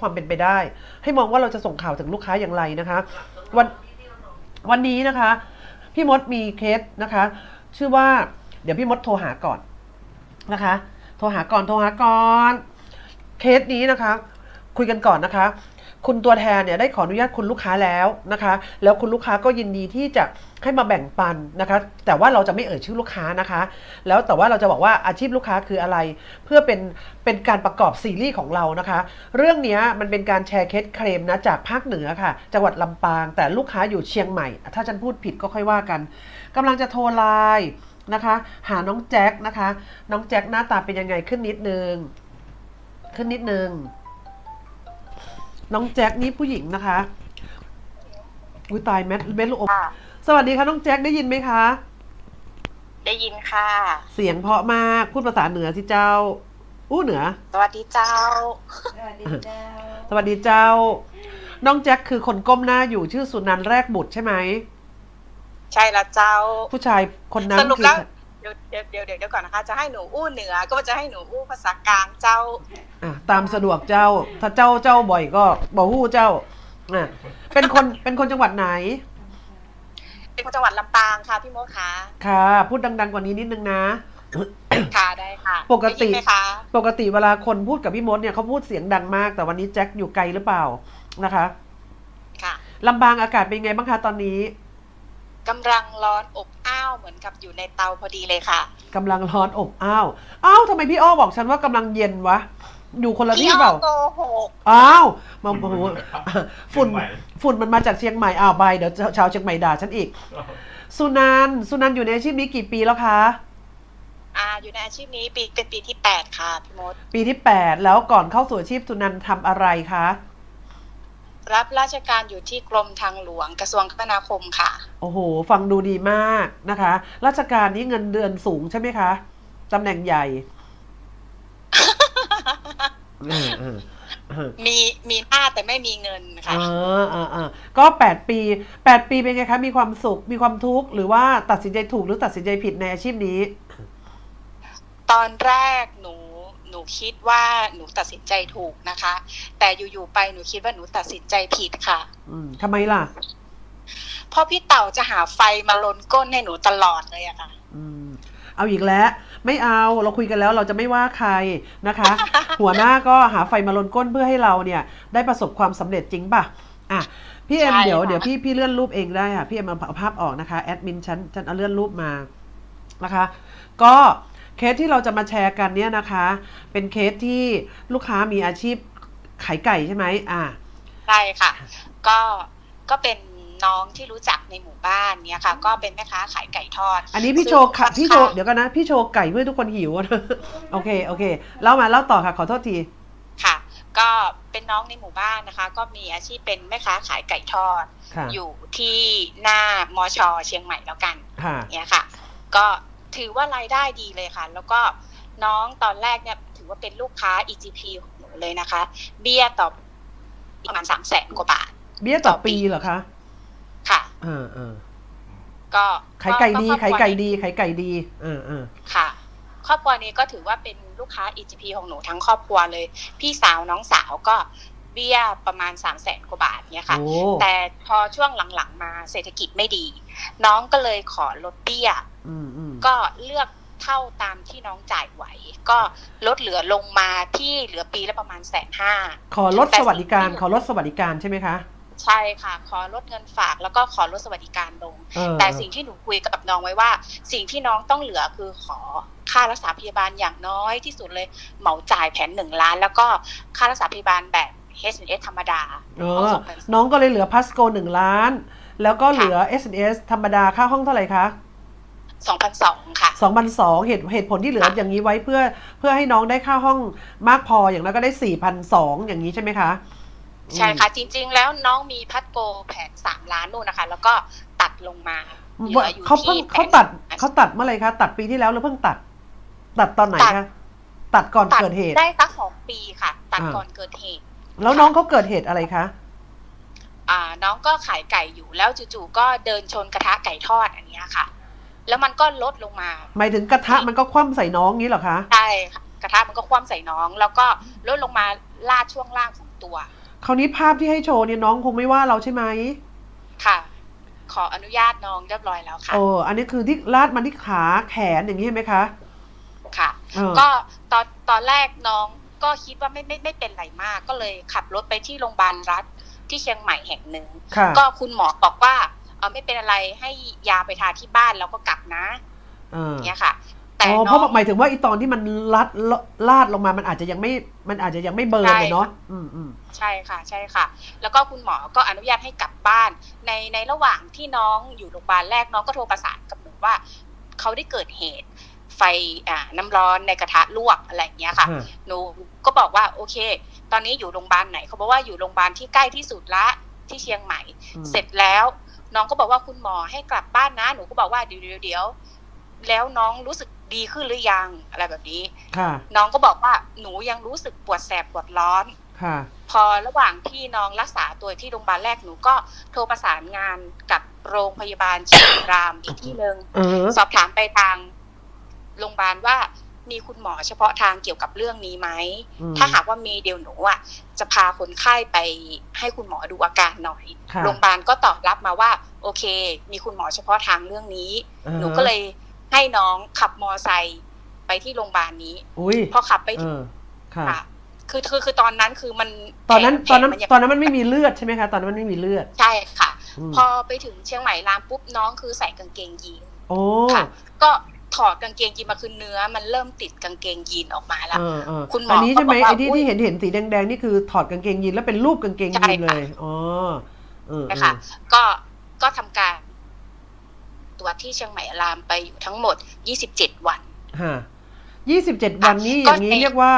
ความเป็นไปได้ ให้มองว่าเราจะส่งข่าวถึงลูกค้าอย่างไรนะคะ วันวันนี้นะคะ พี่มดมีเคสนะคะ ชื่อว่าเดี๋ยวพี่มดโทรหาก่อนนะคะ โทรหาก่อนโทรหาก่อน เคสนี้นะคะ คุยกันก่อนนะคะ คุณตัวแทนเนี่ยได้ขออนุญาตคุณลูกค้าแล้วนะคะ แล้วคุณลูกค้าก็ยินดีที่จะให้มาแบ่งปันนะคะ แต่ว่าเราจะไม่เอ่ยชื่อลูกค้านะคะ แล้วแต่ว่าเราจะบอกว่าอาชีพลูกค้าคืออะไร เพื่อเป็นเป็นการประกอบซีรีส์ของเรานะคะ เรื่องนี้มันเป็นการแชร์เคสเคลมนะจากภาคเหนือค่ะ จังหวัดลำปาง แต่ลูกค้าอยู่เชียงใหม่ ถ้าฉันพูดผิดก็ค่อยว่ากันกำลังจะโทรไลน์นะคะหาน้องแจ็คนะคะ น้องแจ็คหน้าตาเป็นยังไงขึ้นนิดนึง ขึ้นนิดนึง น้องแจ็คนี่ผู้หญิงนะคะอุ้ยตายแมทเบลลูกอมค่ะ สวัสดีค่ะน้องแจ็คได้ยินไหมคะ ได้ยินค่ะ เสียงเพราะมากพูดภาษาเหนือสิเจ้า อู้เหนือ สวัสดีเจ้า สวัสดีเจ้าสวัสดีเจ้า น้องแจ็คคือคนก้มหน้าอยู่ชื่อสุนันท์แรกบุตรใช่ไหม ใช่ละเจ้า ผู้ชายคนนั้นสรุปคือแล้ว เดี๋ยวเดี๋ยวเดี๋ยวเดี๋ยวเดี๋ยวก่อนนะคะ จะให้หนูอู้เหนือ ก็จะให้หนูอู้ภาษากลางเจ้าอะตามสะดวกเจ้า ถ้าเจ้าเจ้าบ่อยก็บอกฮู้เจ้าอะเป็นคนเป็นคนจังหวัดไหน เป็นคนจังหวัดลำปางค่ะพี่โมดคะค่ะ พูดดัง ๆ กว่านี้นิดนึงนะ ค่ะได้ค่ะปกติ ได้ยินไหมคะปกติเวลาคนพูดกับพี่มดเนี่ยเขาพูดเสียงดังมาก แต่วันนี้แจ็คอยู่ไกลหรือเปล่านะคะค่ะลำบางอากาศเป็นไงบ้างคะตอนนี้ กำลังร้อนอบอ้าวเหมือนกับอยู่ในเตาพอดีเลยค่ะ กำลังร้อนอบอ้าว อ้าวทำไมพี่อ้อบอกฉันว่ากำลังเย็นวะ อยู่คนละพี่ที่อ้เปอล่าโกหกอ้าวมาโอ้โหฝุ่นเชียงใหม่ฝุ่นมันมาจากเชียงใหม่ อ้าวไป เดี๋ยวชาวเชียงใหม่ด่าฉันอีก สุนันท์สุนันท์อยู่ในอาชีพนี้กี่ปีแล้วคะ อ่าอยู่ในอาชีพนี้ปีเป็นปีที่แปดค่ะพี่มดปีที่ 8 แล้วก่อนเข้าสู่อาชีพสุนันท์ทำอะไรคะ รับราชการอยู่ที่กรมทางหลวงกระทรวงคมนาคมค่ะ โอ้โห ฟังดูดีมากนะคะ ราชการนี้เงินเดือนสูงใช่ไหมคะตำแหน่งใหญ่เออเออเออมีมีหน้าแต่ไม่มีเงินค่ะอ่าอ่าอ่าก็แปดปีแปดปีเป็นไงคะมีความสุขมีความทุกข์หรือว่าตัดสินใจถูกหรือตัดสินใจผิดในอาชีพนี้ ตอนแรกหนูห นูคิดว่าหนูตัดสินใจถูกนะคะ แต่อยู่ๆไปหนูคิดว่าหนูตัดสินใจผิดค่ะ อืมทำไมล่ะเพราะพี่เต่าจะหาไฟมาลนก้นให้หนูตลอดเลยอะค่ะ อืม เอาอีกแล้ว ไม่เอาเราคุยกันแล้วเราจะไม่ว่าใครนะคะ หัวหน้าก็หาไฟมาลนก้นเพื่อให้เราเนี่ย ได้ประสบความสำเร็จจริงป่ะอะพี่เอ็มใช่เดี๋ยวค่ะเดี๋ยวพี่พี่เลื่อนรูปเองได้ค่ะพี่เอ็มเอาเอาภาพออกนะคะแอดมินฉันฉันเอาเลื่อนรูปมานะคะ ก็ เคสที่เราจะมาแชร์กันเนี่ยนะคะ เป็นเคสที่ลูกค้ามีอาชีพขายไก่ใช่ไหมอ่าใช่ค่ะ ก็ก็เป็นน้องที่รู้จักในหมู่บ้านเนี่ยค่ะ ก็เป็นแม่ค้าขายไก่ทอด อันนี้พี่โชว์ค่ะซึ่งพี่โชว์ค่อนข้างเดี๋ยวกันนะพี่โชว์ไก่เพื่อให้ทุกคนหิวนะโอเคโอเคเล่ามาเล่าต่อค่ะขอโทษทีค่ะ ก็เป็นน้องในหมู่บ้านนะคะ ก็มีอาชีพเป็นแม่ค้าขายไก่ทอดค่ะอยู่ที่หน้ามอชอเชียงใหม่แล้วกันค่ะเนี่ยค่ะ ก็ ถือว่ารายได้ดีเลยค่ะ แล้วก็น้องตอนแรกเนี่ยถือว่าเป็นลูกค้า EGP ของหนูเลยนะคะ เบี้ยต่อประมาณสามแสนกว่าบาท เบี้ยต่อปีเหรอคะ ค่ะเออเออก็ขายไก่ดีครอบครัวขายไก่ดีขายไก่ดีเออเออค่ะ ครอบครัวนี้ก็ถือว่าเป็นลูกค้า EGP ของหนูทั้งครอบครัวเลย พี่สาวน้องสาวก็เบี้ยประมาณสามแสนกว่าบาทเนี่ยค่ะโอ้แต่พอช่วงหลังๆมาเศรษฐกิจไม่ดี น้องก็เลยขอลดเบี้ย อืมอืม ก็เลือกเท่าตามที่น้องจ่ายไหว ก็ลดเหลือลงมาที่เหลือปีละประมาณแสนห้าขอลดสวัสดิการ ขอลดสวัสดิการใช่ไหมคะ ใช่ค่ะ ขอลดเงินฝากแล้วก็ขอลดสวัสดิการลงเออแต่สิ่งที่หนูคุยกับน้องไว้ว่า สิ่งที่น้องต้องเหลือคือขอค่ารักษาพยาบาลอย่างน้อยที่สุดเลยเหมาจ่ายแผนหนึ่งล้าน แล้วก็ค่ารักษาพยาบาลแบบ H&S ธรรมดาเออน้องก็เลยเหลือพัสโกหนึ่งล้าน แล้วก็เหลือ S S ธรรมดาค่าห้องเท่าไหร่คะ สองพันสองค่ะสองพันสองเหตุเหตุผลที่เหลือค่ะอย่างนี้ไว้เพื่อเพื่อให้น้องได้ค่าห้องมากพออย่างนั้นก็ได้สี่พันสองอย่างนี้ใช่ไหมคะ ใช่ค่ะ จริง ๆ แล้วน้องมีพัดโกแผนสามล้านนู่นนะคะ แล้วก็ตัดลงมาอืมเหลืออยู่เขาเพิ่งที่เขาตัดเขาตัดเมื่อไหร่คะ ตัดปีที่แล้วหรือเพิ่งตัด ตัดตอนไหนคะตัดก่อนตัดเกิดเหตุ ได้สักสองปีค่ะ ตัดอ่าก่อนเกิดเหตุ แล้วน้องเขาเกิดเหตุอะไรคะอ่าน้องก็ขายไก่อยู่แล้วจู่ๆก็เดินชนกระทะไก่ทอดอันเนี้ยค่ะ แล้วมันก็ลดลงมา หมายถึงกระทะมันก็คว่ำใส่น้องงี้เหรอคะใช่ค่ะกระทะมันก็คว่ำใส่น้อง แล้วก็ลดลงมาลาดช่วงล่างของตัว คราวนี้ภาพที่ให้โชว์เนี่ยน้องคงไม่ว่าเราใช่ไหมค่ะ ขออนุญาตน้องเรียบร้อยแล้วค่ะโอ้อันนี้คือที่ลาดมาที่ขาแขนอย่างนี้ใช่ไหมคะค่ะเออก็ตอนตอนแรกน้องก็คิดว่าไม่ไม่ไม่เป็นไรมาก ก็เลยขับรถไปที่โรงพยาบาลรัฐที่เชียงใหม่แห่งหนึ่งค่ะก็คุณหมอบอกว่า เออไม่เป็นอะไรให้ยาไปทาที่บ้านแล้วก็กลับนะเออเนี่ยค่ะ แต่อ๋อเพน้อราะงหมายถึงว่าไอีตอนที่มันลัดลาดลงมามันอาจจะยังไม่มันอาจจะยังไม่เบิร์นเลยเนาะอืมอืมใช่ค่ะ ใช่ค่ะ แล้วก็คุณหมอก็อนุญาตให้กลับบ้าน ในในระหว่างที่น้องอยู่โรงพยาบาลแรกน้องก็โทรประสานกับหนูว่าเขาได้เกิดเหตุไฟอ่าน้ำร้อนในกระทะลวกอะไรอย่างเงี้ยค่ะอ่าหนูก็บอกว่าโอเค ตอนนี้อยู่โรงพยาบาลไหนเขาบอกว่าอยู่โรงพยาบาลที่ใกล้ที่สุดละที่เชียงใหม่อืมเสร็จแล้ว น้องก็บอกว่าคุณหมอให้กลับบ้านนะหนูก็บอกว่าเดี๋ยวเดี๋ยวเดี๋ยวแล้วน้องรู้สึกดีขึ้นหรือยังอะไรแบบนี้ค่ะน้องก็บอกว่าหนูยังรู้สึกปวดแสบปวดร้อนค่ะพอระหว่างที่น้องรักษาตัวที่โรงพยาบาลแรกหนูก็โทรประสานงานกับโรงพยาบาลเชียงรามอีกที่หนึ่งเออสอบถามไปทางโรงพยาบาลว่า มีคุณหมอเฉพาะทางเกี่ยวกับเรื่องนี้ไหมอืมถ้าหากว่ามีเดี๋ยวหนูอะจะพาคนไข้ไปให้คุณหมอดูอาการหน่อยค่ะโรงพยาบาลก็ตอบรับมาว่า โอเค มีคุณหมอเฉพาะทางเรื่องนี้อ่าฮะหนูก็เลยให้น้องขับมอไซค์ไปที่โรงพยาบาลนี้อุ้ยพอขับไปเอถึงอค่ะค่ะคือคือคือตอนนั้นคือมันตอนนั้นแผตลอนนั้นมัยังตอนนั้นมันไม่มีเลือดใช่ไหมคะตอนนั้นมันไม่มีเลือดใช่ค่ะมพอไปถึงเชียงใหม่รามปุ๊บน้องคือใส่กางเกงยีนโอ้ค่ะ ก็ ถอดกางเกงยีนมาคือเนื้อ มันเริ่มติดกางเกงยีนออกมาแล้วเออเออคุณหมออันนี้ใช่ไหมก็บอกว่าไอ้ที่อุ๊ยที่เห็นเห็นสีแดงๆนี่คือถอดกางเกงยีนแล้วเป็นรูปกางเกงใช่ยีนเลยค่ะอ๋อเออเออนะคะก็ก็ทำการตรวจที่เชียงใหม่รามไปอยู่ทั้งหมด27วันฮะยี่สิบเจ็ดวันนี้อก็ย่างนี้ในเรียกว่า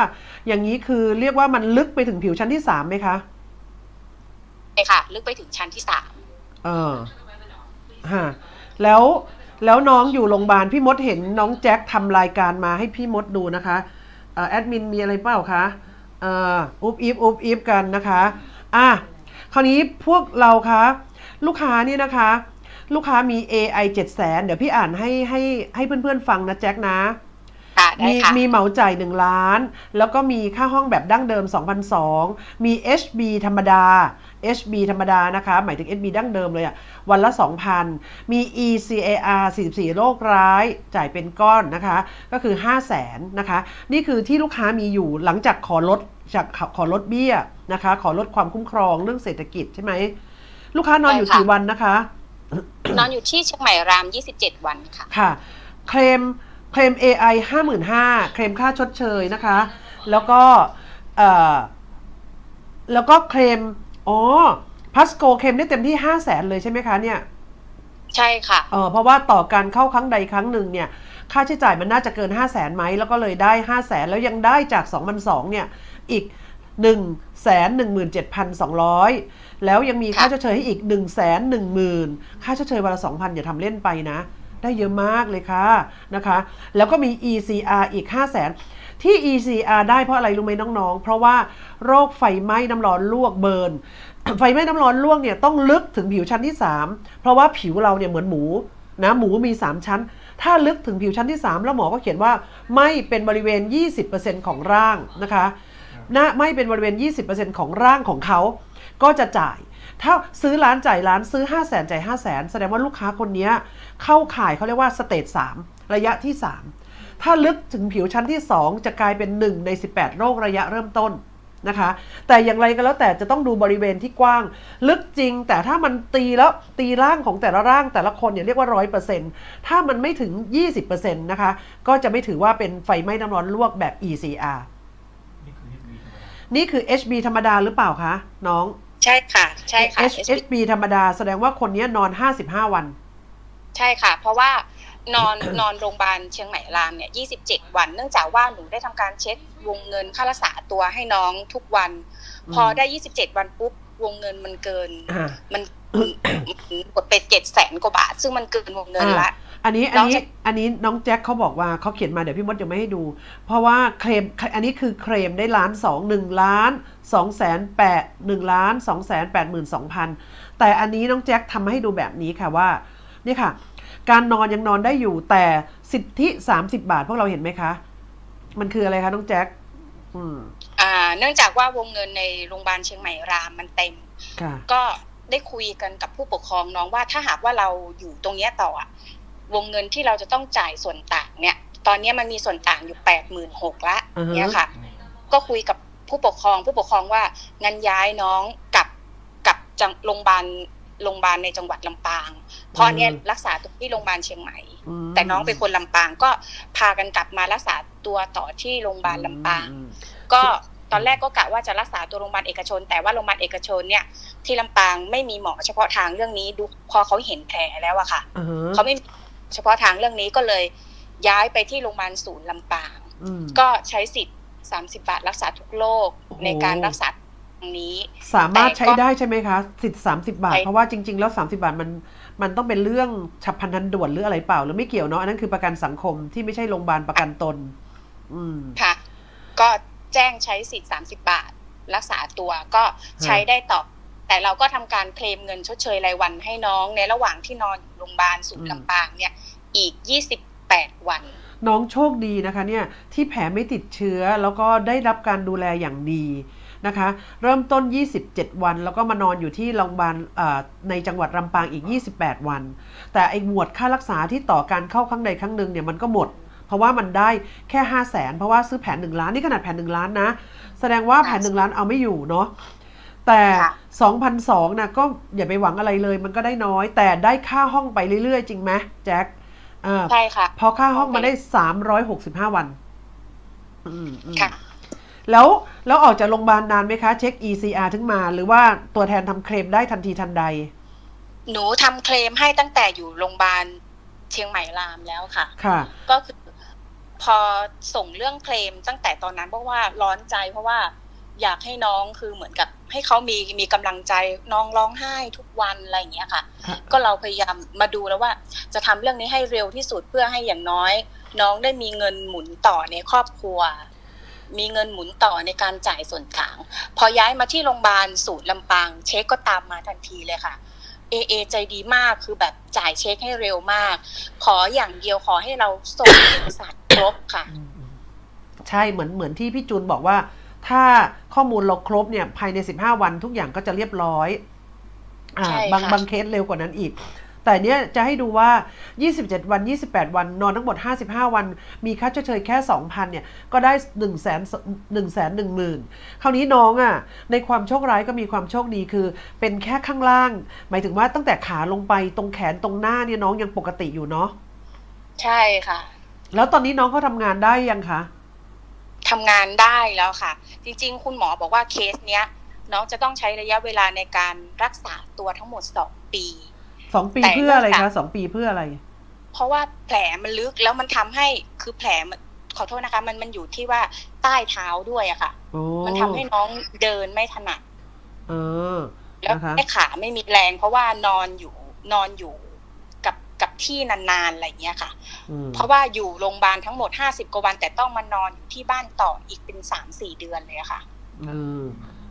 อย่างนี้คือเรียกว่ามันลึกไปถึงผิวชั้นที่สามไหมคะใช่ค่ะ ลึกไปถึงชั้นที่สามเออฮะแล้ว แล้วน้องอยู่โรงพยาบาลพี่มดเห็นน้องแจ็คทำรายการมาให้พี่มดดูนะคะเอ่อแอดมินมีอะไรเปล่าคะเอ่ออุบอิบอุบอิบกันนะคะอะคราวนี้พวกเราคะลูกค้านี่นะคะ ลูกค้ามี AI 7 0 0 0 0เดี๋ยวพี่อ่านให้ให้ให้เพื่อนๆฟังนะแจ็คนะค่ะได้มีค่ะมีเหมาจ่าย1ล้าน แล้วก็มีค่าห้องแบบดั้งเดิม 2,002 มี HB ธรรมดา HB ธรรมดานะคะ หมายถึง HB ดั้งเดิมเลยอะวันละ 2,000 มี ECAR 44 โรคร้าย จ่ายเป็นก้อนนะคะ ก็คือ 5 0 0แสนนะคะ นี่คือที่ลูกค้ามีอยู่หลังจากขอลดจากขอขอลดเบี้ยนะคะ ขอลดความคุ้มครองเรื่องเศรษฐกิจใช่ไหม ลูกค้านอนอยู่ใช่ค่ะกี่วันนะคะ นอนอยู่ที่เชียงใหม่ราม 27 วันค่ะ ค่ะ เคลมเคลม AI 55,000เคลมค่าชดเชยนะคะ แล้วก็เอ่อแล้วก็เคลม อ๋อพัสโกเคลมได้เต็มที่5 0 0แสนเลยใช่ไหมคะเนี่ย ใช่ค่ะ เออเพราะว่าต่อการเข้าครั้งใดครั้งหนึ่งเนี่ย ค่าใช้จ่ายมันน่าจะเกิน5 0 0แสนไหมแล้วก็เลยได้5 0 0แสนแล้วยังได้จาก2,200เนี่ย อีก1 1 7 2 0 0แล้วยังมีค่าชดเชยให้อีก1 1 0 0 0 0ค่าชดเชยวันละ2,000อย่าทำเล่นไปนะ ได้เยอะมากเลยค่ะนะคะ แล้วก็มี ECR อีก5 0 0แสน ที่ ECR ได้เพราะอะไรรู้ไหมน้องๆ เพราะว่าโรคไฟไหม้น้ำร้อนลวกเบิร์นไฟไหม้น้ำร้อนลวกเนี่ยต้องลึกถึงผิวชั้นที่ 3 เพราะว่าผิวเราเนี่ยเหมือนหมูนะหมูมี 3 ชั้น ถ้าลึกถึงผิวชั้นที่ 3 แล้วหมอก็เขียนว่าไม่เป็นบริเวณ 20%ของร่างนะคะนะไม่เป็นบริเวณ 20%ของร่างของเขาก็จะจ่าย ถ้าซื้อร้านจ่ายร้านซื้อ 5 0 0แสนจ่าย5 0 0แสนแสดงว่าลูกค้าคนนี้เข้าข่ายเขาเรียกว่าสเตจ3ระยะที่ 3 ถ้าลึกถึงผิวชั้นที่ 2 จะกลายเป็น 1 ใน 18 โรคระยะเริ่มต้นนะคะ แต่อย่างไรก็แล้วแต่จะต้องดูบริเวณที่กว้าง ลึกจริง แต่ถ้ามันตีแล้วตีร่างของแต่ละร่างแต่ละคนเนี่ยเรียกว่า 100%ถ้ามันไม่ถึง 20%นะคะ ก็จะไม่ถือว่าเป็นไฟไหม้น้ำร้อนลวกแบบ ECR นี่คือ HB ธรรมดานี่คือ HB ธรรมดาหรือเปล่าคะ น้อง ใช่ค่ะ ใช่ค่ะ H HB ธรรมดาแสดงว่าคนนี้นอน 55 วัน ใช่ค่ะ เพราะว่า นอนนอนโรงพยาบาลเชียงใหม่รามเนี่ย27 วัน เนื่องจากว่าหนูได้ทำการเช็ควงเงินค่ารักษาตัวให้น้องทุกวันอืมพอได้ 27 วันปุ๊บวงเงินมันเกินอ่ามันกดไปเจ็ดแสนกว่าบาท ซึ่งมันเกินวงเงินละอันนี้อันน้องนี้จะอันนี้น้องแจ็คเขาบอกว่าเขาเขียนมาเดี๋ยวพี่มดยังไม่ให้ดู เพราะว่าเคลมอันนี้คือเคลมได้ล้านสองหนึ่งล้านสองแสนแปดหนึ่งล้านสองแสนแปดหมื่นสองพันแต่อันนี้น้องแจ็คทำให้ดูแบบนี้ค่ะว่า นี่ค่ะ การนอนยังนอนได้อยู่แต่สิทธิ 30 บาทพวกเราเห็นไหมคะ มันคืออะไรคะน้องแจ็คอืมอ่าาเนื่องจากว่าวงเงินในโรงพยาบาลเชียงใหม่รามมันเต็ม ค่ะ ก็ได้คุยกันกับผู้ปกครองน้องว่าถ้าหากว่าเราอยู่ตรงเนี้ยต่ออะวงเงินที่เราจะต้องจ่ายส่วนต่างเนี่ย ตอนเนี้ยมันมีส่วนต่างอยู่แปดหมื่นหกละอือฮึ เนี่ยค่ะ ก็คุยกับผู้ปกครองผู้ปกครองว่างั้นย้ายน้องกลับกลับจังโรงพยาบาล โรงพยาบาลในจังหวัดลำปาง เพราะเนี่ยรักษาตัวที่โรงพยาบาลเชียงใหม่มแต่น้องเป็นคนลำปางก็พากันกลับมารักษาตัวต่อที่โรงพยาบาลลำปางอืมก็ตอนแรกก็กะว่าจะรักษาตัวโรงพยาบาลเอกชน แต่ว่าโรงพยาบาลเอกชนเนี่ย ที่ลำปางไม่มีหมอเฉพาะทางเรื่องนี้ดูพอเขาเห็นแผลแล้วอะค่ะอือฮะเขาไม่มีเฉพาะทางเรื่องนี้ก็เลยย้ายไปที่โรงพยาบาลศูนย์ลำปางอืมก็ใช้สิทธิ์ 30 บาทรักษาทุกโรคโอ้โหในการรักษาตรง นี้ สามารถใช้แต่ก็ได้ใช่ไหมคะสิทธิ์สามสิบาทใช้เพราะว่าจริง ๆ แล้วสามสิบาทมันมันต้องเป็นเรื่องฉับพลันทันด่วนหรืออะไรเปล่า หรือไม่เกี่ยวเนาะอันนั้นคือประกันสังคมที่ไม่ใช่โรงพยาบาลประกันตน อืมค่ะ ก็แจ้งใช้สิทธิ์30บาท รักษาตัวก็ใช้ได้ต่อแต่เราก็ทำการเคลมเงินชดเชยรายวันให้น้องในระหว่างที่นอนอยู่โรงพยาบาลศูนอืย์มลำปางเนี่ยอีก 28 วัน น้องโชคดีนะคะเนี่ยที่แผลไม่ติดเชื้อแล้วก็ได้รับการดูแลอย่างดี นะคะ เริ่มต้น 27 วัน แล้วก็มานอนอยู่ที่โรงพยาบาลเอ่อในจังหวัดลำปางอีก 28 วัน แต่ไอ้หมวดค่ารักษาที่ต่อการเข้าครั้งใดครั้งหนึ่งเนี่ยมันก็หมด เพราะว่ามันได้แค่5 0 0แสนเพราะว่าซื้อแผน 1 ล้านนี่ขนาดแผน 1 ล้านนะ แสดงว่าแผน 1 ล้านเอาไม่อยู่เนาะแต่ค่ะ2,002นะก็อย่าไปหวังอะไรเลยมันก็ได้น้อย แต่ได้ค่าห้องไปเรื่อยๆ จริงไหมแจ็คอ่าใช่ค่ะพอค่าห้องมาได้สามร้อยหกสิบห้าวัน อืมอืมค่ะ แล้วแล้วออกจากโรงพยาบาลนานไหมคะ เช็ค ECR ถึงมา หรือว่าตัวแทนทำเคลมได้ทันทีทันใด หนูทำเคลมให้ตั้งแต่อยู่โรงพยาบาลเชียงใหม่รามแล้วค่ะ ค่ะ ก็คือพอส่งเรื่องเคลมตั้งแต่ตอนนั้นเพราะว่าร้อนใจเพราะว่าอยากให้น้องคือเหมือนกับให้เขามีมีกำลังใจน้องร้องไห้ทุกวันอะไรอย่างเงี้ยค่ะค่ะก็เราพยายามมาดูแล้วว่า จะทำเรื่องนี้ให้เร็วที่สุดเพื่อให้อย่างน้อย น้องได้มีเงินหมุนต่อในครอบครัว มีเงินหมุนต่อในการจ่ายส่วนกลาง พอย้ายมาที่โรงพยาบาลศูนย์ลำปาง เช็คก็ตามมาทันทีเลยค่ะเอเอใจดีมากคือแบบจ่ายเช็คให้เร็วมาก ขออย่างเดียวขอให้เราส่งเอกสารครบค่ะ ใช่เหมือนเหมือนที่พี่จูนบอกว่า ถ้าข้อมูลเราครบเนี่ยภายใน 15 วันทุกอย่างก็จะเรียบร้อย อ่าใช่บางค่ะบางเคสเร็วกว่านั้นอีก แต่เนี้ยจะให้ดูว่า 27 วัน 28 วัน นอนทั้งหมด 55 วัน มีค่าชดเชยแค่ 2,000 เนี่ย ก็ได้1 0 0 0 0 0 1 1 0 0 0 0คราวนี้น้องอะ่ะ ในความโชคร้ายก็มีความโชคดีคือ เป็นแค่ข้างล่าง หมายถึงว่าตั้งแต่ขาลงไปตรงแขนตรงหน้าเนี่ยน้องยังปกติอยู่เนาะ ใช่ค่ะ แล้วตอนนี้น้องเขาทำงานได้ยังคะทำงานได้แล้วค่ะ จริง ๆ คุณหมอบอกว่าเคสเนี้ย น้องจะต้องใช้ระยะเวลาในการรักษาตัวทั้งหมดสองปี สองปีแต่เพื่ออะไรเนื่องคะจากสองปีเพื่ออะไร เพราะว่าแผลมันลึกแล้วมันทำให้คือแผลมันขอโทษนะคะ มันมันอยู่ที่ว่าใต้เท้าด้วยอะค่ะโอ้มันทำให้น้องเดินไม่ถนัดเออ แล้วนะคะแม่ขาไม่มีแรง เพราะว่านอนอยู่นอนอยู่กับกับที่นานๆอะไรอย่างเงี้ยค่ะอืมเพราะว่าอยู่โรงพยาบาลทั้งหมด50กว่าวัน แต่ต้องมานอนอยู่ที่บ้านต่ออีกเป็น3-4เดือนเลยอะค่ะเออ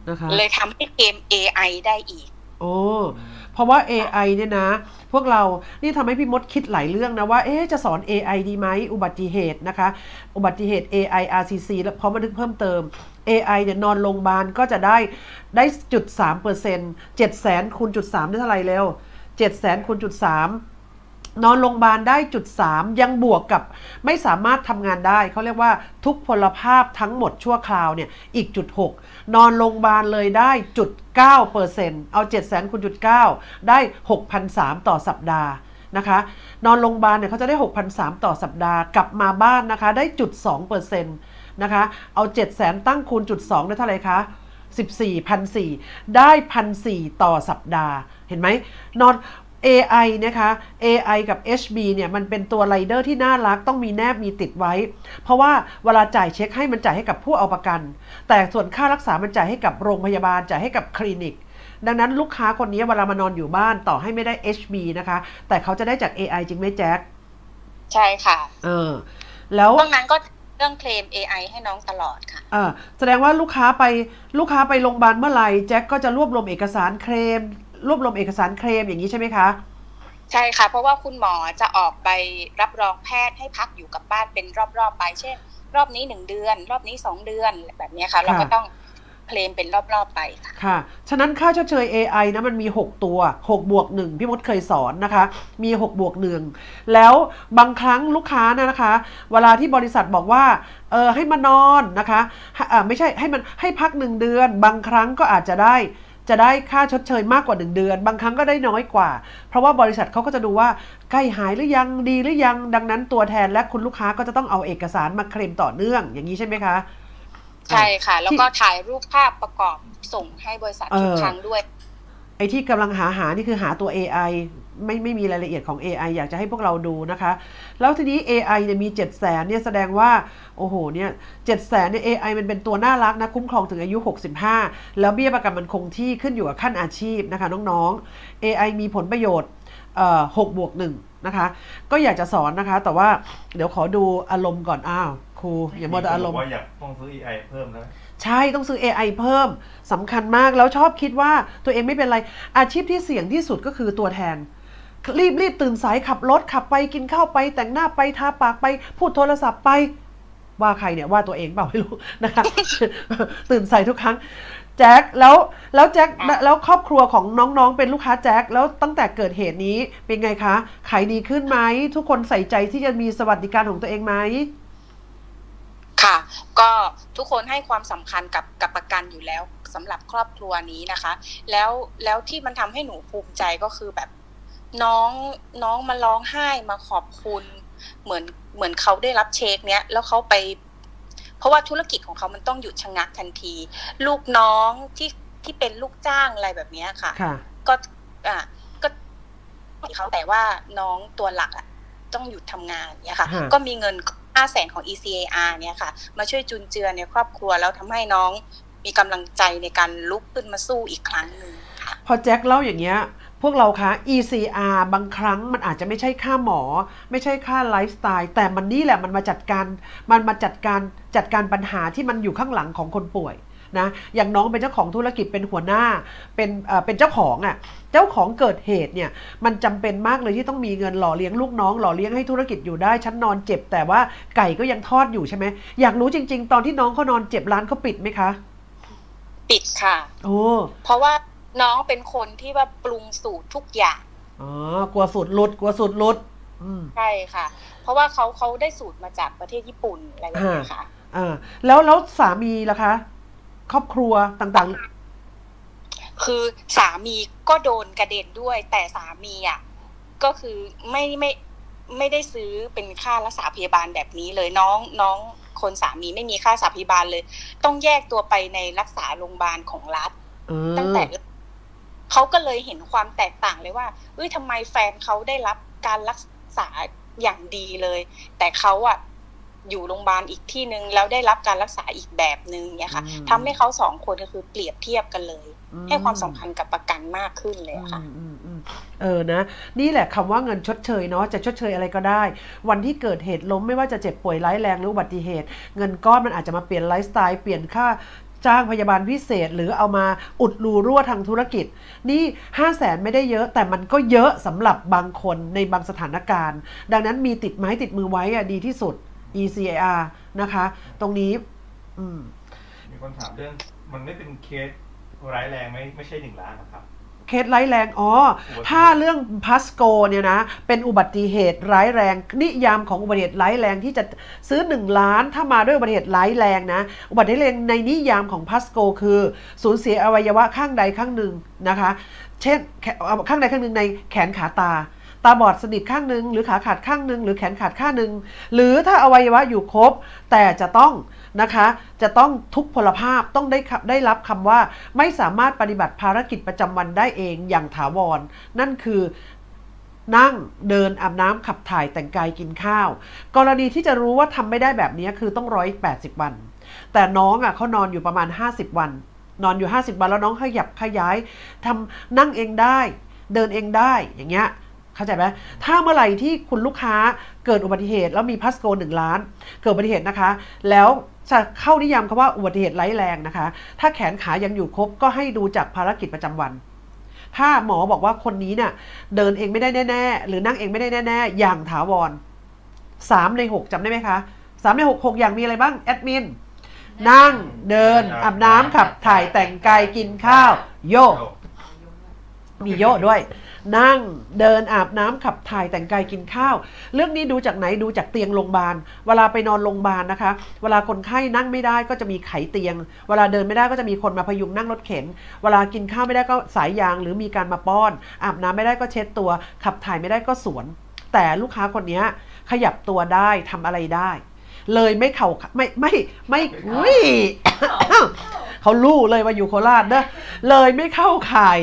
นะคะ เลยทำให้เกม AI ได้อีก โอ้เพ ราะว่า AI เนี่ยนะ พวกเรานี่ทำให้พี่มดคิดหลายเรื่องนะว่าเอ๊ะจะสอน AI ดีไหมอุบัติเหตุนะคะ อุบัติเหตุ AI RCC แล้วพร้อมบันทึกเพิ่มเติม AI เนี่ยนอนโรงพยาบาลก็จะได้ได้จุดสามเปอร์เซ็นต์เจ็ดแสนคูณจุดสามได้เท่าไหร่แล้วเจ็ดแสนคูณจุดสาม นอนโรงพยาบาลได้จุดสามยังบวกกับไม่สามารถทำงานได้เขาเรียกว่าทุกพลภาพทั้งหมดชั่วคราวเนี่ยอีกจุดหกนอนโรงพยาบาลเลยได้จุดเก้าเปอร์เซ็นต์เอาเจ็ดแสนคูณจุดเก้าได้หกพันสามต่อสัปดาห์นะคะ นอนโรงพยาบาลเนี่ยเขาจะได้ 6,003 ต่อสัปดาห์ กลับมาบ้านนะคะ ได้จุด2เปอร์เซ็นต์นะคะ เอา 7 0 0 0 0ตั้งคูณจุด2ได้เท่าไหร่คะ14 1 4 0ได้1,400ต่อสัปดาห์ เห็นไหมนอน AI นะคะ AI กับ HB เนี่ยมันเป็นตัวไรเดอร์ที่น่ารักต้องมีแนบมีติดไว้ เพราะว่าเวลาจ่ายเช็คให้มันจ่ายให้กับผู้เอาประกัน แต่ส่วนค่ารักษามันจ่ายให้กับโรงพยาบาลจ่ายให้กับคลินิก ดังนั้นลูกค้าคนนี้เวลามานอนอยู่บ้านต่อให้ไม่ได้ HB นะคะ แต่เขาจะได้จาก AI จริงไหมแจ็คใช่ค่ะ เออ แล้วพวกนั้นก็เรื่องเคลม AI ให้น้องตลอดค่ะเออแสดงว่าลูกค้าไปลูกค้าไปโรงพยาบาลเมื่อไหร่แจ็คก็จะรวบรวมเอกสารเคลม รวบรวมเอกสารเคลมอย่างนี้ใช่ไหมคะใช่ค่ะ เพราะว่าคุณหมอจะออกไปรับรองแพทย์ให้พักอยู่กับบ้านเป็นรอบๆไป เช่น รอบนี้หนึ่งเดือน รอบนี้สองเดือนแบบเนี้ยค่ะ เราก็ต้องเคลมเป็นรอบๆไปค่ะ ค่ะ ฉะนั้นค่าชดเชย AI นะมันมี 6 ตัว 6 บวก 1 พี่มดเคยสอนนะคะ มี 6 บวก 1 แล้วบางครั้งลูกค้านะนะคะ เวลาที่บริษัทบอกว่า เออให้มานอนนะคะให้อ่าไม่ใช่ให้มันให้พัก 1 เดือน บางครั้งก็อาจจะได้ จะได้ค่าชดเชยมากกว่า 1 เดือน บางครั้งก็ได้น้อยกว่า เพราะว่าบริษัทเขาก็จะดูว่าใกล้หายหรือยังดีหรือยังดังนั้นตัวแทนและคุณลูกค้าก็จะต้องเอาเอกสารมาเคลมต่อเนื่องอย่างนี้ใช่ไหมคะ ใช่ค่ะ แล้วก็ถ่ายรูปภาพประกอบส่งให้บริษัททุกเออครั้งด้วย ไอ้ที่กำลังหาหานี่คือหาตัว AI ไม่ไม่มีรายละเอียดของ AI อยากจะให้พวกเราดูนะคะ แล้วทีนี้ AI เนี่ยมี 7 0 0 0 0เนี่ยแสดงว่า โอ้โหเนี่ย7 0 0 0 0เนี่ย AI มันเป็นตัวน่ารักนะ คุ้มครองถึงอายุ 65 แล้วเบี้ยประกันมันคงที่ขึ้นอยู่กับขั้นอาชีพนะคะน้องๆ AI มีผลประโยชน์เอ่อ6บวก1นะคะ ก็อยากจะสอนนะคะ แต่ว่าเดี๋ยวขอดูอารมณ์ก่อนอ้าวครูอย่ามัวแต่อารมณ์ว่าอยากต้องซื้อ AI เพิ่มแล้วใช่ต้องซื้อ AI เพิ่มสำคัญมากแล้วชอบคิดว่าตัวเองไม่เป็นไรอาชีพที่เสี่ยงที่สุดก็คือตัวแทน รีบรีบตื่นสายขับรถขับไปกินข้าวไป แต่งหน้าไปทาปากไป พูดโทรศัพท์ไป ว่าใครเนี่ยว่าตัวเองเปล่าไม่รู้นะคะตื่นสายทุกครั้งแจ็คแล้วแล้วแจ็คแล้วครอบครัวของน้องๆ เป็นลูกค้าแจ็คแล้วตั้งแต่เกิดเหตุนี้เป็นไงคะขายดีขึ้นไหมทุกคนใส่ใจที่จะมีสวัสดิการของตัวเองไหมค่ะ ก็ทุกคนให้ความสำคัญกับกับประกันอยู่แล้วสำหรับครอบครัวนี้นะคะ แล้วแล้วที่มันทำให้หนูภูมิใจก็คือแบบ น้องน้องมาร้องไห้มาขอบคุณ เหมือนเหมือนเขาได้รับเช็คเนี้ยแล้วเขาไป เพราะว่าธุรกิจของเขามันต้องหยุดชะงักทันที ลูกน้องที่ที่เป็นลูกจ้างอะไรแบบเนี้ยค่ะค่ะก็อะก็เขาแต่ว่าน้องตัวหลักอะต้องหยุดทำงานเนี่ยค่ะฮะก็มีเงินห้าแสนของ ECAR เนี่ยค่ะ มาช่วยจุนเจือในครอบครัวแล้วทำให้น้องมีกำลังใจในการลุกขึ้นมาสู้อีกครั้งหนึ่งค่ะ พอแจ็คเล่าอย่างเงี้ย พวกเราคะ ECR บางครั้งมันอาจจะไม่ใช่ค่าหมอ ไม่ใช่ค่าไลฟ์สไตล์แต่มันนี่แหละมันมาจัดการมันมาจัดการจัดการปัญหาที่มันอยู่ข้างหลังของคนป่วยนะอย่างน้องเป็นเจ้าของธุรกิจเป็นหัวหน้าเป็นเอ่อเป็นเจ้าของอะ่ะเจ้าของเกิดเหตุเนี่ยมันจำเป็นมากเลยที่ต้องมีเงินหล่อเลี้ยงลูกน้อง หล่อเลี้ยงให้ธุรกิจอยู่ได้ฉันนอนเจ็บ แต่ว่าไก่ก็ยังทอดอยู่ใช่ไหมอยากรู้จริง ๆ ตอนที่น้องเขานอนเจ็บร้านเขาปิดไหมคะ ปิดค่ะโอ้เพราะว่า น้องเป็นคนที่ว่าปรุงสูตรทุกอย่างอ๋อกลัวสูตรหลุดกลัวสูตรหลุดอืมใช่ค่ะ เพราะว่าเขาเขาได้สูตรมาจากประเทศญี่ปุ่นอะไรแบบนี้ค่ะอ่าแล้วแล้วสามีล่ะคะ ครอบครัวต่างคือสามีก็โดนกระเด็นด้วย แต่สามีอะก็คือไม่ไม่ไม่ได้ซื้อเป็นค่ารักษาพยาบาลแบบนี้เลยน้องน้องคนสามีไม่มีค่ารักษาพยาบาลเลย ต้องแยกตัวไปในรักษาโรงพยาบาลของรัฐๆเออตั้งแต่ เขาก็เลยเห็นความแตกต่างเลยว่าเอ้ยทำไมแฟนเขาได้รับการรักษาอย่างดีเลย แต่เขาอะอยู่โรงพยาบาลอีกที่นึงแล้วได้รับการรักษาอีกแบบนึงเนี่ยค่ะทำให้เขาสองคนก็คือเปรียบเทียบกันเลย ให้ความสำคัญกับประกันมากขึ้นเลยอะค่ะอืมอืมอืมเออนะ นี่แหละคำว่าเงินชดเชยเนาะจะชดเชยอะไรก็ได้ วันที่เกิดเหตุล้มไม่ว่าจะเจ็บป่วยร้ายแรงหรืออุบัติเหตุ เงินก้อนมันอาจจะมาเปลี่ยนไลฟ์สไตล์เปลี่ยนค่า จ้างพยาบาลพิเศษ หรือเอามาอุดรูรั่วทางธุรกิจ นี่ห้าแสนไม่ได้เยอะ แต่มันก็เยอะสำหรับบางคนในบางสถานการณ์ ดังนั้นมีติดไม้ติดมือไว้อะดีที่สุด ECR นะคะ ตรงนี้อืมมีคนถามเรื่อง มันไม่เป็นเคสร้ายแรงไม่ไม่ใช่หนึ่งล้านนะครับ เคสร้ายแรง อ๋ออุบัติเหตุถ้าเรื่องพัสโกเนี่ยนะ เป็นอุบัติเหตุร้ายแรง นิยามของอุบัติเหตุร้ายแรงที่จะซื้อ 1 ล้าน ถ้ามาด้วยอุบัติเหตุร้ายแรงนะ อุบัติเหตุในนิยามของพัสโก คือสูญเสียอวัยวะข้างใดข้างหนึ่งนะคะ เช่นแขข้างใดข้างหนึ่งในแขนขาตาตาบอดสนิทข้างหนึ่งหรือขาขาดข้างหนึ่งหรือแขนขาดข้างหนึ่งหรือถ้าอวัยวะอยู่ครบ แต่จะต้อง นะคะ จะต้องทุกพลภาพต้องได้ได้รับคำว่าไม่สามารถปฏิบัติภารกิจประจำวันได้เองอย่างถาวร นั่นคือนั่งเดินอาบน้ำขับถ่ายแต่งกายกินข้าว กรณีที่จะรู้ว่าทำไม่ได้แบบนี้คือต้องร้อยแปดสิบวัน แต่น้องอะเขานอนอยู่ประมาณ 50 วัน นอนอยู่ 50 วันแล้วน้องขยับขยายทำนั่งเองได้ เดินเองได้อย่างเงี้ยเข้าใจไหมถ้าเมื่อไหร่ที่คุณลูกค้าเกิดอุบัติเหตุแล้วมีพัสโกหนึ่งล้าน เกิดอุบัติเหตุนะคะ แล้ว จะเข้านิยามคำว่าอุบัติเหตุร้ายแรงนะคะ ถ้าแขนขายังอยู่ครบก็ให้ดูจากภารกิจประจำวัน ถ้าหมอบอกว่าคนนี้เนี่ยเดินเองไม่ได้แน่ ๆ หรือนั่งเองไม่ได้แน่ ๆ อย่างถาวรสามในหกจำได้ไหมคะสามในหกหกอย่างมีอะไรบ้างแอดมินนั่งเดินอาบน้ำขับถ่ายแต่งกายกินข้าว โยก มีโยกด้วย นั่งเดินอาบน้ำขับถ่ายแต่งกายกินข้าว เรื่องนี้ดูจากไหนดูจากเตียงโรงพยาบาล เวลาไปนอนโรงพยาบาลนะคะ เวลาคนไข้นั่งไม่ได้ก็จะมีไขเตียง เวลาเดินไม่ได้ก็จะมีคนมาพยุงนั่งรถเข็น เวลากินข้าวไม่ได้ก็สายยางหรือมีการมาป้อน อาบน้ำไม่ได้ก็เช็ดตัว ขับถ่ายไม่ได้ก็สวน แต่ลูกค้าคนเนี้ยขยับตัวได้ทำอะไรได้ เลยไม่เข่าไม่ไม่ไม่อุ้ยเขารู้เลยว่าอยู่โคราชเนอะเลยไม่เข้าข่าย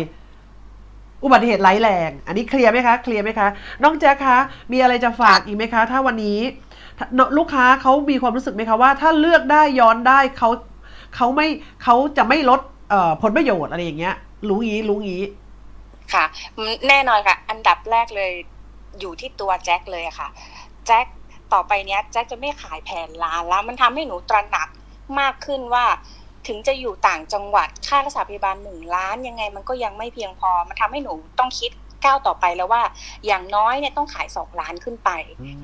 อุบัติเหตุร้ายแรง อันนี้เคลียร์ไหมคะ เคลียร์ไหมคะ น้องแจ๊คคะ มีอะไรจะฝากอีกไหมคะ ถ้าวันนี้ลูกค้าเขามีความรู้สึกไหมคะว่า ถ้าเลือกได้ย้อนได้เขาเขาไม่เขาจะไม่ลดผลประโยชน์อะไรอย่างเงี้ย รู้งี้รู้งี้ ค่ะ แน่นอนค่ะ อันดับแรกเลยอยู่ที่ตัวแจ็คเลยค่ะ แจ็คต่อไปเนี้ยแจ็คจะไม่ขายแผนล้านแล้ว มันทำให้หนูตระหนักมากขึ้นว่า ถึงจะอยู่ต่างจังหวัดค่ารักษาพยาบาลหนึ่งล้านยังไงมันก็ยังไม่เพียงพอมันทำให้หนูต้องคิดก้าวต่อไปแล้วว่าอย่างน้อยเนี่ยต้องขายสองล้านขึ้นไป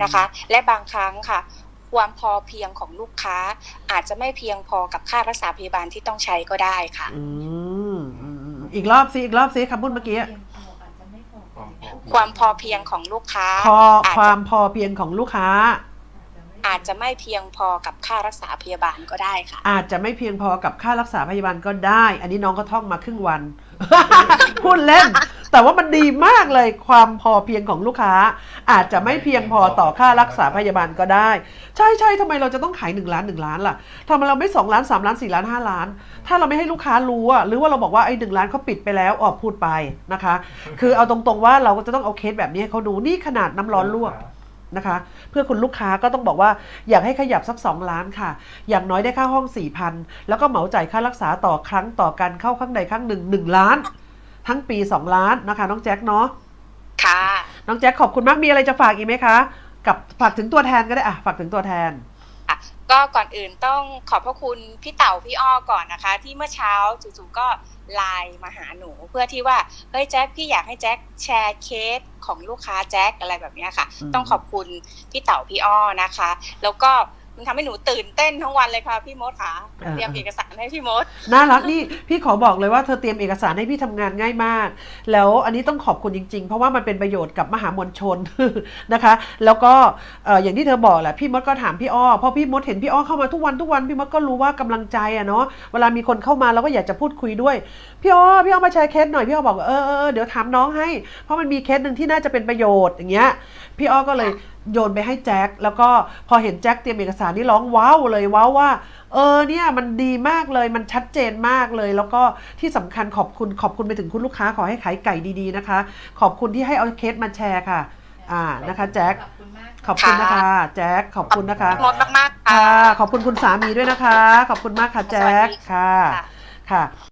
นะคะ และบางครั้งค่ะ ความพอเพียงของลูกค้า อาจจะไม่เพียงพอกับค่ารักษาพยาบาลที่ต้องใช้ก็ได้ค่ะอืมอืมอืมอีกรอบสิอีกรอบสิคำพูดเมื่อกี้เพียงพออาจจะไม่พอความพอเพียงของลูกค้าพออาจคจะวามพอเพียงของลูกค้า อาจจะไม่เพียงพอกับค่ารักษาพยาบาลก็ได้ค่ะ อาจจะไม่เพียงพอกับค่ารักษาพยาบาลก็ได้ อันนี้น้องก็ท่องมาครึ่งวัน พูดเล่น แต่ว่ามันดีมากเลยความพอเพียงของลูกค้า อาจจะไม่เพียงพอต่อค่ารักษาพยาบาลก็ได้ ใช่ใช่ทำไมเราจะต้องขายหนึ่งล้านหนึ่งล้านล่ะทำไมเราไม่สองล้านสามล้านสี่ล้านห้าล้าน ถ้าเราไม่ให้ลูกค้ารู้อะหรือว่าเราบอกว่าไอ้หนึ่งล้านเขาปิดไปแล้วออกพูดไปนะคะ คือเอาตรงๆว่าเราก็จะต้องเอาเคสแบบนี้ให้เขาดูนี่ขนาดน้ำร้อนลวก นะคะ เพื่อคุณลูกค้าก็ต้องบอกว่าอยากให้ขยับสัก 2 ล้านค่ะ อย่างน้อยได้ค่าห้อง 4,000 แล้วก็เหมาจ่ายค่ารักษาต่อครั้งต่อการเข้าข้างใดข้างหนึ่ง 1 ล้าน ทั้งปี 2 ล้านนะคะ น้องแจ็คเนาะค่ะ น้องแจ็คขอบคุณมากมีอะไรจะฝากอีกไหมคะ กับฝากถึงตัวแทนก็ได้อะฝากถึงตัวแทน ก็ก่อนอื่นต้องขอบพระคุณพี่เต่าพี่อ้อก่อนนะคะ ที่เมื่อเช้าจู่ๆก็ไลน์มาหาหนูเพื่อที่ว่าเฮ้ยแจ็คพี่อยากให้แจ็คแชร์เคสของลูกค้าแจ็คอะไรแบบเนี้ยค่ะอืมต้องขอบคุณพี่เต่าพี่อ้อนะคะ แล้วก็ มันทำให้หนูตื่นเต้นทั้งวันเลยค่ะพี่มดค่ะเตรียมเอกสารให้พี่มดน่ารักนี่พี่ขอบอกเลยว่าเธอเตรียมเอกสารให้พี่ทำงานง่ายมาก แล้วอันนี้ต้องขอบคุณจริง ๆ เพราะว่ามันเป็นประโยชน์กับมหามวลชนนะคะ แล้วก็เอ่ออย่างที่เธอบอกแหละพี่มดก็ถามพี่อ้อพอพี่มดเห็นพี่อ้อเข้ามาทุกวันทุกวันพี่มดก็รู้ว่ากำลังใจอะเนาะเวลามีคนเข้ามาเราก็อยากจะพูดคุยด้วยพี่อ้อพี่อ้อมาแชร์เคสหน่อยพี่อ้อบอกว่าเออเออเออเดี๋ยวถามน้องให้ เพราะมันมีเคสหนึ่งที่น่าจะเป็นประโยชน์อย่างเงี้ยพี่อ้อก็เลย โยนไปให้แจ็คแล้วก็พอเห็นแจ็คเตรียมเอกสารนี่ร้องว้าวเลยว้าวว่า เออเนี่ยมันดีมากเลยมันชัดเจนมากเลย แล้วก็ที่สำคัญขอบคุณขอบคุณไปถึงคุณลูกค้าขอให้ขายไก่ดีๆนะคะ ขอบคุณที่ให้เอาเคสมาแชร์ค่ะ อ่านะคะแจ็คขอบคุณมากขอบคุณนะคะ แจ็คขอบคุณนะคะมดมากๆค่ะค่ะขอบคุณคุณสามีด้วยนะคะ ขอบคุณมากค่ะแจ็คสวัสดีค่ะค่ะค่ะ